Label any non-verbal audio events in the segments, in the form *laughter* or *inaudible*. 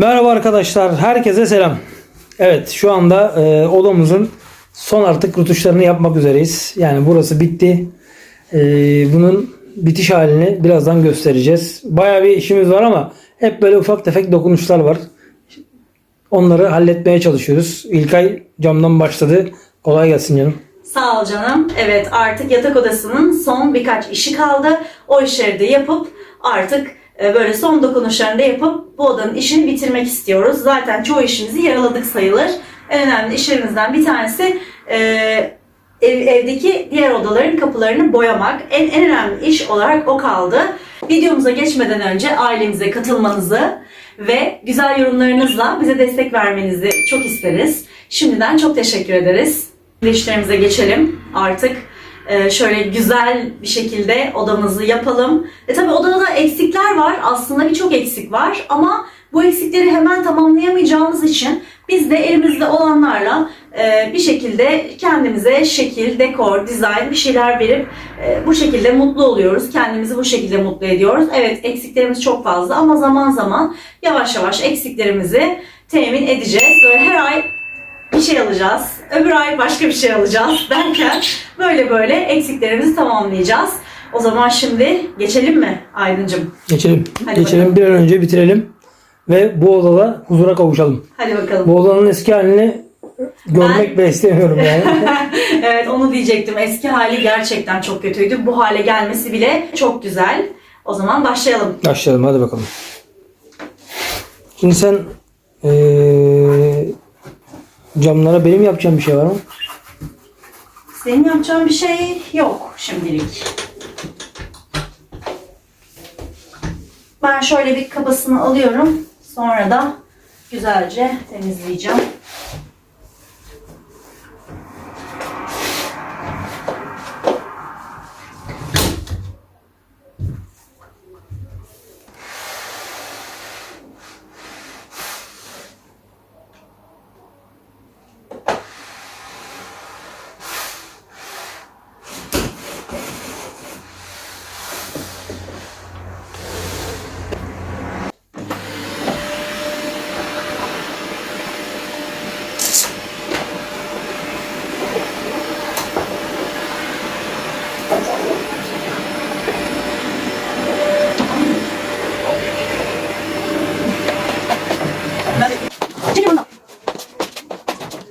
Merhaba arkadaşlar, herkese selam. Evet, şu anda e, odamızın son artık rutuşlarını yapmak üzereyiz. Yani burası bitti. E, bunun bitiş halini birazdan göstereceğiz. Bayağı bir işimiz var ama hep böyle ufak tefek dokunuşlar var. Onları halletmeye çalışıyoruz. İlkay camdan başladı. Kolay gelsin canım. Sağ ol canım. Evet artık yatak odasının son birkaç işi kaldı. O işleri de yapıp artık e, böyle son dokunuşlarını da yapıp bu odanın işini bitirmek istiyoruz. Zaten çoğu işimizi yaraladık sayılır. En önemli işlerimizden bir tanesi e, ev- evdeki diğer odaların kapılarını boyamak. En, en önemli iş olarak o kaldı. Videomuza geçmeden önce ailemize katılmanızı ve güzel yorumlarınızla bize destek vermenizi çok isteriz. Şimdiden çok teşekkür ederiz. İşlerimize geçelim artık. Ee, şöyle güzel bir şekilde odamızı yapalım. E tabi odada da eksikler var. Aslında birçok eksik var ama bu eksikleri hemen tamamlayamayacağımız için biz de elimizde olanlarla e, bir şekilde kendimize şekil, dekor, dizayn bir şeyler verip e, bu şekilde mutlu oluyoruz. Kendimizi bu şekilde mutlu ediyoruz. Evet eksiklerimiz çok fazla ama zaman zaman yavaş yavaş eksiklerimizi temin edeceğiz. Böyle her ay bir şey alacağız. Öbür ay başka bir şey alacağız derken böyle böyle eksiklerimizi tamamlayacağız. O zaman şimdi geçelim mi Aydıncım? Geçelim. Hadi Geçelim bakalım. bir an önce bitirelim. Ve bu odada huzura kavuşalım. Hadi bakalım. Bu odanın eski halini görmek Ben- istemiyorum yani. *laughs* evet onu diyecektim. Eski hali gerçekten çok kötüydü. Bu hale gelmesi bile çok güzel. O zaman başlayalım. Başlayalım hadi bakalım. Şimdi sen eee, camlara benim yapacağım bir şey var mı? Senin yapacağın bir şey yok şimdilik. Ben şöyle bir kabasını alıyorum. Sonra da güzelce temizleyeceğim.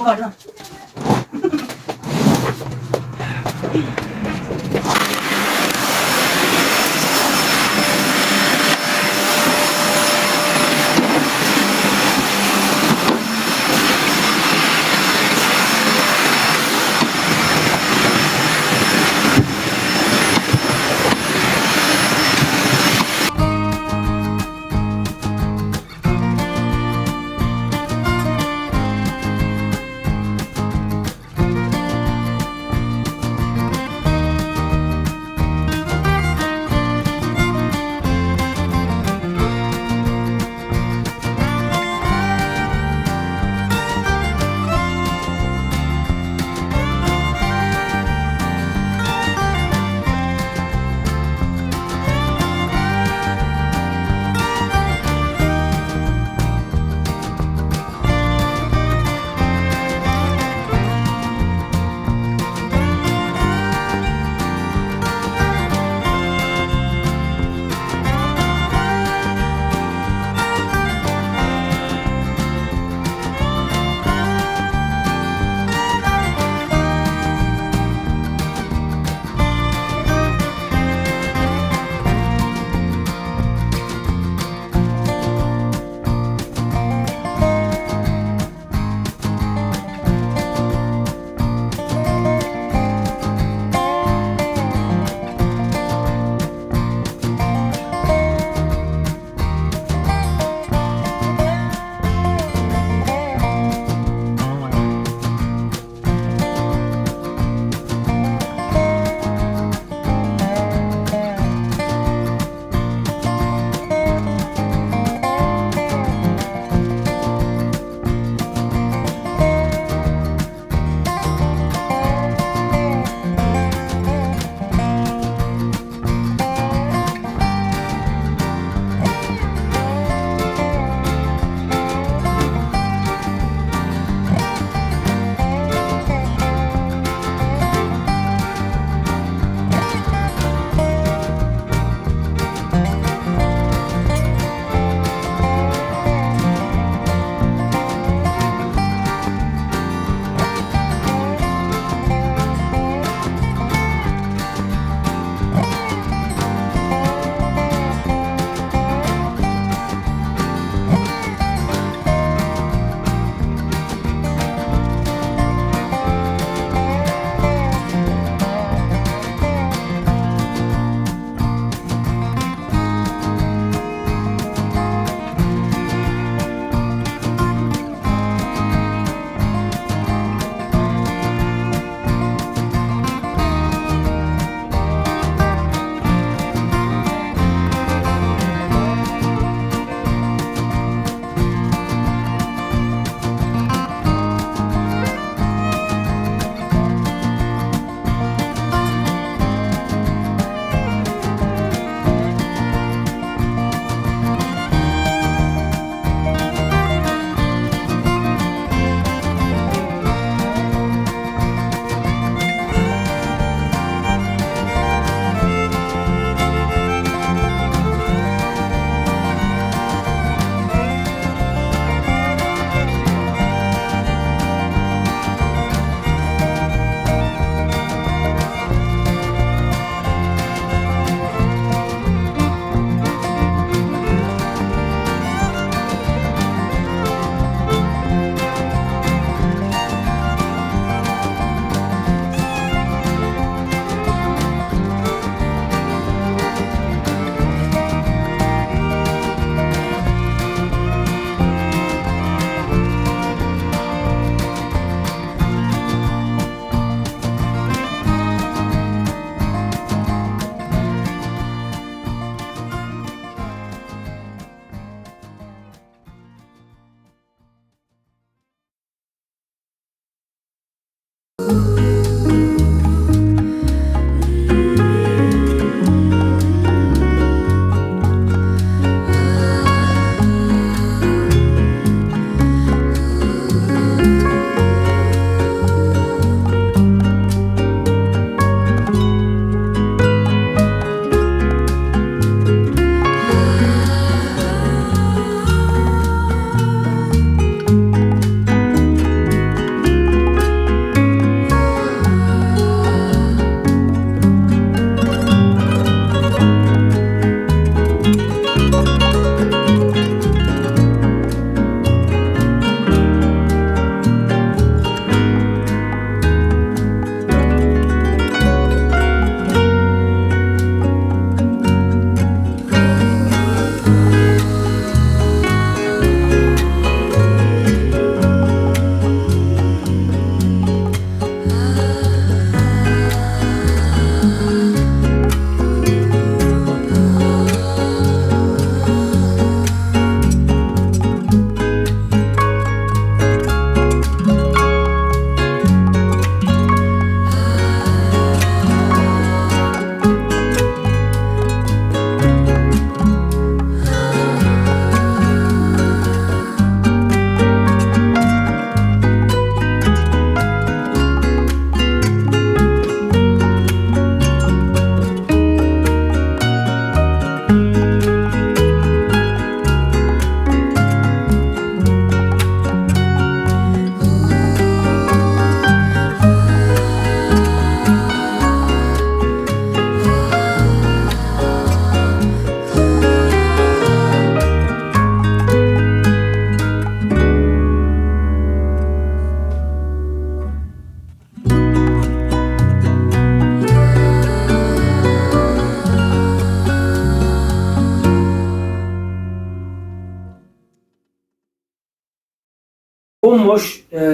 我保证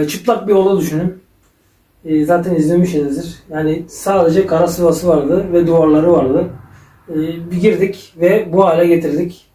e, çıplak bir oda düşünün. E, zaten izlemişsinizdir. Yani sadece kara sıvası vardı ve duvarları vardı. E, bir girdik ve bu hale getirdik.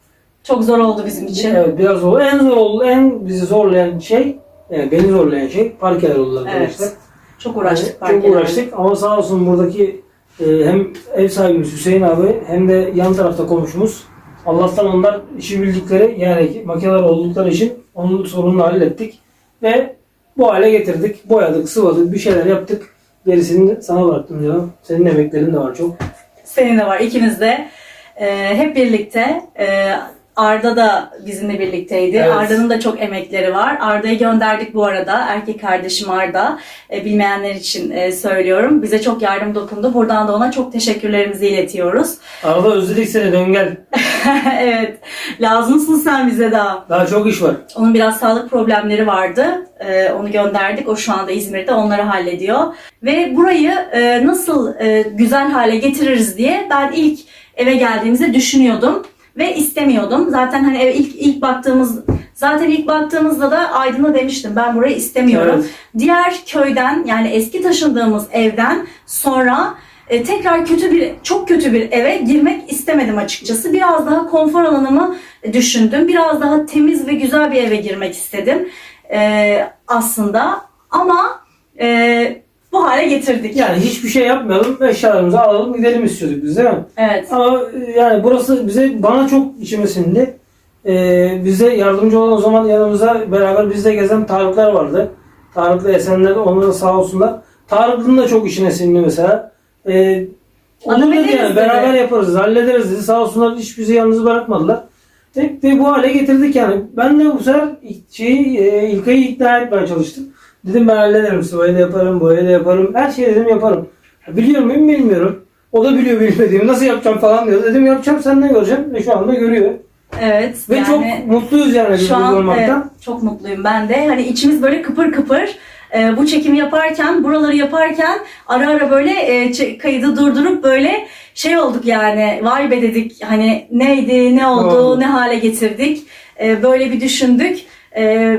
Çok zor oldu bizim için. Evet biraz zor. En zor oldu, en bizi zorlayan şey, yani beni zorlayan şey parkeler oldu arkadaşlar. Evet. Çok uğraştık. Yani Çok uğraştık ama sağ olsun buradaki e, hem ev sahibimiz Hüseyin abi hem de yan tarafta komşumuz. Allah'tan onlar işi bildikleri yani makineler oldukları için onun sorununu hallettik ve bu hale getirdik. Boyadık, sıvadık, bir şeyler yaptık. Gerisini sana bıraktım canım. Senin emeklerin de var çok. Senin de var. ikimiz de e, hep birlikte. E, Arda da bizimle birlikteydi. Evet. Arda'nın da çok emekleri var. Arda'yı gönderdik bu arada. Erkek kardeşim Arda. E, bilmeyenler için e, söylüyorum. Bize çok yardım dokundu. Buradan da ona çok teşekkürlerimizi iletiyoruz. Arada özledik seni dön gel. *laughs* evet. Lazımsın sen bize daha. Daha çok iş var. Onun biraz sağlık problemleri vardı. Ee, onu gönderdik. O şu anda İzmir'de onları hallediyor. Ve burayı e, nasıl e, güzel hale getiririz diye ben ilk eve geldiğimizde düşünüyordum ve istemiyordum. Zaten hani eve ilk ilk baktığımız zaten ilk baktığımızda da Aydın'a demiştim ben burayı istemiyorum. Evet. Diğer köyden yani eski taşındığımız evden sonra e, tekrar kötü bir çok kötü bir eve girmek istemedim açıkçası. Biraz daha konfor alanımı düşündüm. Biraz daha temiz ve güzel bir eve girmek istedim e, aslında. Ama e, bu hale getirdik. Yani hiçbir şey yapmayalım, eşyalarımızı alalım gidelim istiyorduk biz değil mi? Evet. Ama e, yani burası bize bana çok içime sindi. Ee, bize yardımcı olan o zaman yanımızda beraber bizde gezen Tarıklar vardı. Tarıklı Esenler onlara sağ olsunlar. Tarık'ın da çok içine sindi mesela. Ee, olur dedi yani dedi. beraber yaparız hallederiz dedi. Sağ olsunlar hiç bizi yalnız bırakmadılar. Ve, ve bu hale getirdik yani. Ben de bu sefer şeyi, e, İlkay'ı ikna etmeye çalıştım. Dedim ben hallederim. Sıvayı da yaparım, boyayı da yaparım. Her şeyi dedim yaparım. Ya Biliyor muyum bilmiyorum. O da biliyor bilmediğimi. Nasıl yapacağım falan diyor. Dedim yapacağım sen ne göreceksin? Ve şu anda görüyor. Evet. Ve yani çok mutluyuz yani şu an olmaktan. evet, çok mutluyum ben de. Hani içimiz böyle kıpır kıpır. E, bu çekimi yaparken, buraları yaparken ara ara böyle e, kaydı durdurup böyle şey olduk yani. Vay be dedik. Hani neydi, ne oldu, oldu? ne hale getirdik. E, böyle bir düşündük. E,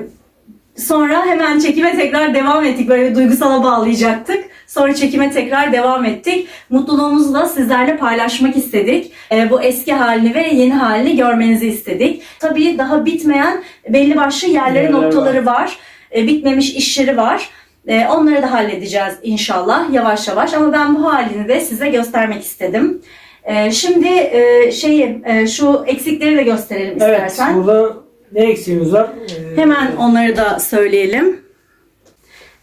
Sonra hemen çekime tekrar devam ettik. Böyle duygusala bağlayacaktık. Sonra çekime tekrar devam ettik. Mutluluğumuzu da sizlerle paylaşmak istedik. Ee, bu eski halini ve yeni halini görmenizi istedik. Tabii daha bitmeyen belli başlı yerleri, Yerler noktaları var. Ee, bitmemiş işleri var. Ee, onları da halledeceğiz inşallah yavaş yavaş. Ama ben bu halini de size göstermek istedim. Ee, şimdi e, şeyi e, şu eksikleri de gösterelim Evet istersen. burada ne eksiğimiz var? Ee, Hemen onları da söyleyelim.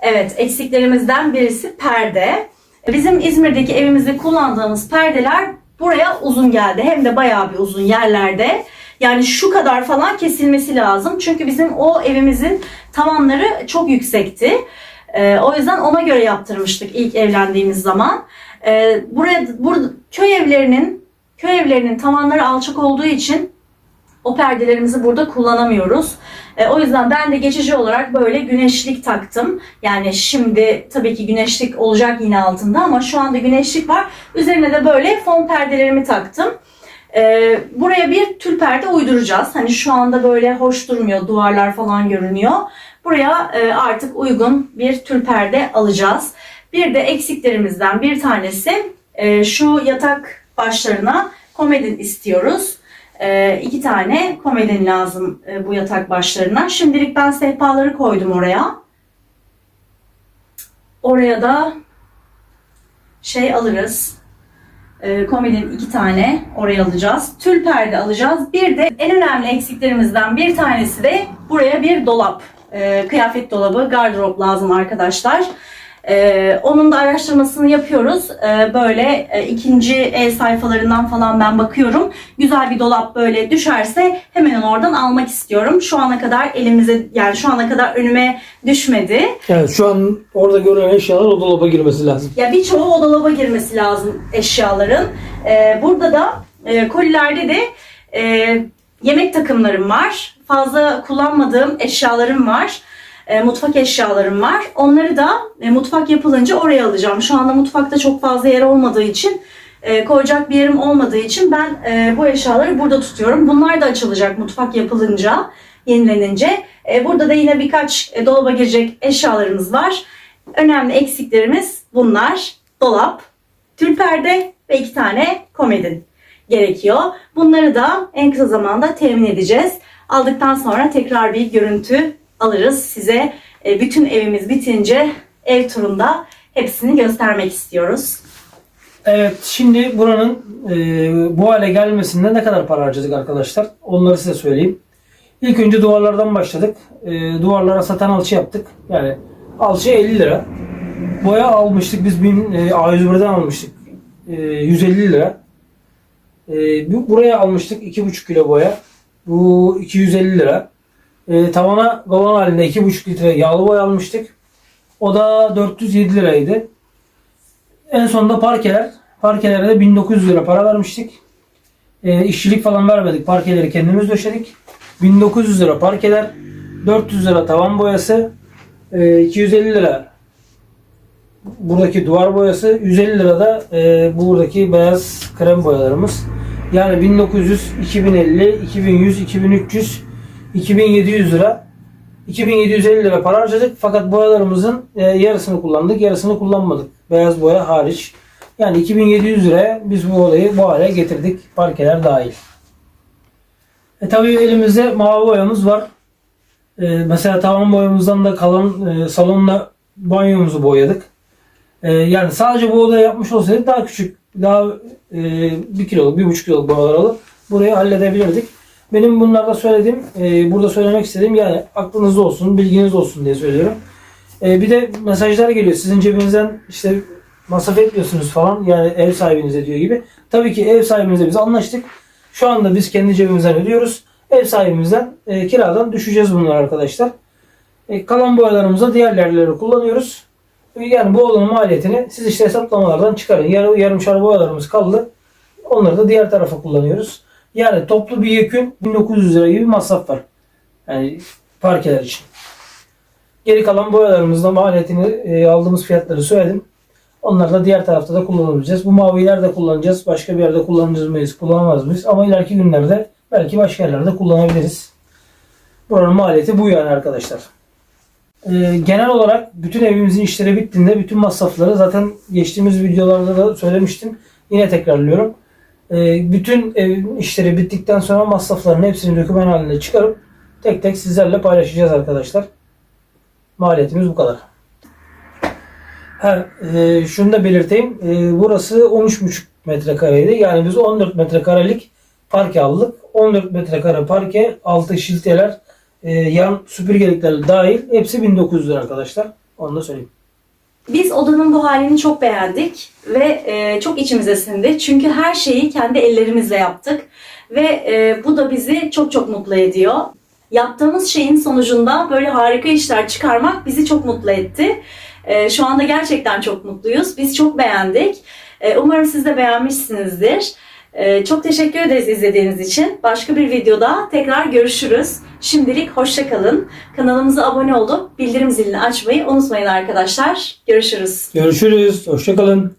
Evet, eksiklerimizden birisi perde. Bizim İzmir'deki evimizde kullandığımız perdeler buraya uzun geldi. Hem de bayağı bir uzun yerlerde. Yani şu kadar falan kesilmesi lazım. Çünkü bizim o evimizin tavanları çok yüksekti. Ee, o yüzden ona göre yaptırmıştık ilk evlendiğimiz zaman. Ee, buraya burada köy evlerinin köy evlerinin tavanları alçak olduğu için o perdelerimizi burada kullanamıyoruz. E, o yüzden ben de geçici olarak böyle güneşlik taktım. Yani şimdi tabii ki güneşlik olacak yine altında ama şu anda güneşlik var. Üzerine de böyle fon perdelerimi taktım. E, buraya bir tül perde uyduracağız. Hani şu anda böyle hoş durmuyor. Duvarlar falan görünüyor. Buraya e, artık uygun bir tül perde alacağız. Bir de eksiklerimizden bir tanesi e, şu yatak başlarına komedin istiyoruz. Ee, iki tane komedin lazım e, bu yatak başlarına. Şimdilik ben sehpaları koydum oraya. Oraya da şey alırız. Ee, komedin iki tane oraya alacağız. Tül perde alacağız. Bir de en önemli eksiklerimizden bir tanesi de buraya bir dolap. Ee, kıyafet dolabı, gardırop lazım arkadaşlar. Ee, onun da araştırmasını yapıyoruz. Ee, böyle e, ikinci el sayfalarından falan ben bakıyorum. Güzel bir dolap böyle düşerse hemen oradan almak istiyorum. Şu ana kadar elimize yani şu ana kadar önüme düşmedi. Evet şu an orada görülen eşyalar o dolaba girmesi lazım. Ya birçoğu o dolaba girmesi lazım eşyaların. Ee, burada da e, kolilerde de e, yemek takımlarım var. Fazla kullanmadığım eşyalarım var. E, mutfak eşyalarım var. Onları da e, mutfak yapılınca oraya alacağım. Şu anda mutfakta çok fazla yer olmadığı için e, koyacak bir yerim olmadığı için ben bu eşyaları burada tutuyorum. Bunlar da açılacak mutfak yapılınca. yenilenince. Burada da yine birkaç dolaba girecek eşyalarımız var. Önemli eksiklerimiz bunlar. Dolap, tül perde ve iki tane komodin gerekiyor. Bunları da en kısa zamanda temin edeceğiz. Aldıktan sonra tekrar bir görüntü alırız. Size e, bütün evimiz bitince ev turunda hepsini göstermek istiyoruz. Evet şimdi buranın e, bu hale gelmesinde ne kadar para harcadık arkadaşlar? Onları size söyleyeyim. İlk önce duvarlardan başladık. E, duvarlara satan alçı yaptık. Yani alçı 50 lira. Boya almıştık biz bin, e, A101'den almıştık. E, 150 lira. Bu- buraya almıştık 2,5 kilo boya. Bu 250 lira. E, tavana galon halinde 2,5 litre yağlı boya almıştık. O da 407 liraydı. En sonunda parkeler. Parkelere de 1900 lira para vermiştik. E, işçilik falan vermedik. Parkeleri kendimiz döşedik. 1900 lira parkeler. 400 lira tavan boyası. e, 250 lira buradaki duvar boyası. 150 lira da e, buradaki beyaz krem boyalarımız. Yani 1900, 2050, 2100, 2300, 2700 lira 2750 lira para harcadık fakat boyalarımızın e, yarısını kullandık, yarısını kullanmadık. Beyaz boya hariç. Yani 2700 liraya biz bu olayı bu hale getirdik. Parkeler dahil. E tabii elimizde mavi boyamız var. E, mesela tavan boyamızdan da kalan e, salonla banyomuzu boyadık. E, yani sadece bu odayı yapmış olsaydık daha küçük, daha e, 1 kiloluk, 1,5 kiloluk boyalar alıp burayı halledebilirdik. Benim bunlarda söylediğim, e, burada söylemek istediğim yani aklınızda olsun, bilginiz olsun diye söylüyorum. E, bir de mesajlar geliyor. Sizin cebinizden işte masraf etmiyorsunuz falan. Yani ev sahibinize diyor gibi. Tabii ki ev sahibimizle biz anlaştık. Şu anda biz kendi cebimizden ödüyoruz. Ev sahibimizden e, kiradan düşeceğiz bunlar arkadaşlar. E, kalan boyalarımızda diğer yerleri kullanıyoruz. E, Yani bu olanın maliyetini siz işte hesaplamalardan çıkarın. Yarım, yarımşar boyalarımız kaldı. Onları da diğer tarafa kullanıyoruz. Yani toplu bir yekün 1900 lira gibi masraf var. Yani parkeler için. Geri kalan boyalarımızda maliyetini e, aldığımız fiyatları söyledim. Onları da diğer tarafta da kullanabileceğiz. Bu maviler de kullanacağız. Başka bir yerde kullanacağız mıyız, kullanamaz mıyız? Ama ileriki günlerde belki başka yerlerde kullanabiliriz. Buranın maliyeti bu yani arkadaşlar. E, genel olarak bütün evimizin işleri bittiğinde bütün masrafları zaten geçtiğimiz videolarda da söylemiştim. Yine tekrarlıyorum. E, bütün ev işleri bittikten sonra masrafların hepsini doküman halinde çıkarıp tek tek sizlerle paylaşacağız arkadaşlar. Maliyetimiz bu kadar. Ha, e, şunu da belirteyim. E, burası 13,5 metrekareydi. Yani biz 14 metrekarelik parke aldık. 14 metrekare parke, altı şilteler, e, yan süpürgelikler dahil hepsi 1900 lira arkadaşlar. Onu da söyleyeyim. Biz odanın bu halini çok beğendik ve e, çok içimize sindi. Çünkü her şeyi kendi ellerimizle yaptık ve e, bu da bizi çok çok mutlu ediyor. Yaptığımız şeyin sonucunda böyle harika işler çıkarmak bizi çok mutlu etti. E, şu anda gerçekten çok mutluyuz. Biz çok beğendik. E, umarım siz de beğenmişsinizdir. E, çok teşekkür ederiz izlediğiniz için. Başka bir videoda tekrar görüşürüz. Şimdilik hoşçakalın. Kanalımıza abone olup bildirim zilini açmayı unutmayın arkadaşlar. Görüşürüz. Görüşürüz. Hoşçakalın.